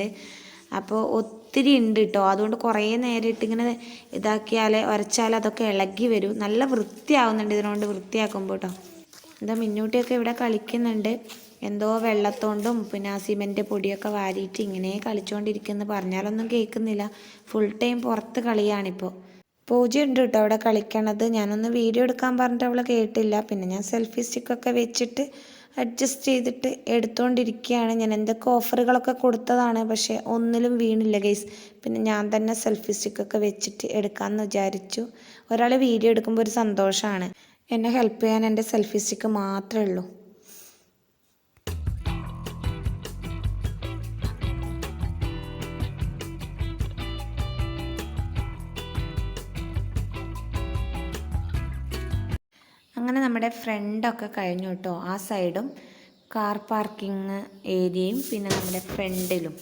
വരുന്നുണ്ട് അപ്പോൾ ഒത്തിരി ഉണ്ട് കേട്ടോ അതുകൊണ്ട് കുറേ നേരിട്ട് ഇങ്ങനെ ഇതാക്കിയാൽ ഉരച്ചാൽ അതൊക്കെ ഇളകി വരും. നല്ല വൃത്തിയാവുന്നുണ്ട് ഇതിനോണ്ട് വൃത്തിയാക്കുമ്പോൾ കേട്ടോ എന്താ മിന്നൂട്ടിയൊക്കെ ഇവിടെ കളിക്കുന്നുണ്ട്. എന്തോ വെള്ളത്തോണ്ടും പിന്നെ ആ സിമെന്റ് പൊടിയൊക്കെ വാരിയിട്ട് ഇങ്ങനെ കളിച്ചുകൊണ്ടിരിക്കുന്നു പറഞ്ഞാലൊന്നും കേൾക്കുന്നില്ല. ഫുൾ ടൈം പുറത്ത് കളിയാണിപ്പോൾ പൂജ ഉണ്ട് കേട്ടോ അവിടെ കളിക്കണത്? ഞാനൊന്ന് വീഡിയോ എടുക്കാൻ പറഞ്ഞിട്ട് അവൾ കേട്ടില്ല. പിന്നെ ഞാൻ സെൽഫി സ്റ്റിക്കൊക്കെ വെച്ചിട്ട് അഡ്ജസ്റ്റ് ചെയ്തിട്ട് എടുത്തുകൊണ്ടിരിക്കുകയാണ് ഞാൻ എന്തൊക്കെ ഓഫറുകളൊക്കെ കൊടുത്തതാണ് പക്ഷേ ഒന്നിലും വീണില്ല ഗൈസ് പിന്നെ ഞാൻ തന്നെ സെൽഫി സ്റ്റിക്കൊക്കെ വെച്ചിട്ട് എടുക്കാമെന്ന് വിചാരിച്ചു. ഒരാൾ വീഡിയോ എടുക്കുമ്പോൾ ഒരു സന്തോഷമാണ് എന്നെ ഹെൽപ്പ് ചെയ്യാൻ എന്റെ സെൽഫി സ്റ്റിക്ക് മാത്രമേ ഉള്ളൂ. അങ്ങനെ നമ്മുടെ ഫ്രണ്ടൊക്കെ കഴിഞ്ഞു കേട്ടോ. ആ സൈഡും കാർ പാർക്കിംഗ് ഏരിയയും പിന്നെ നമ്മുടെ ഫ്രണ്ടിലും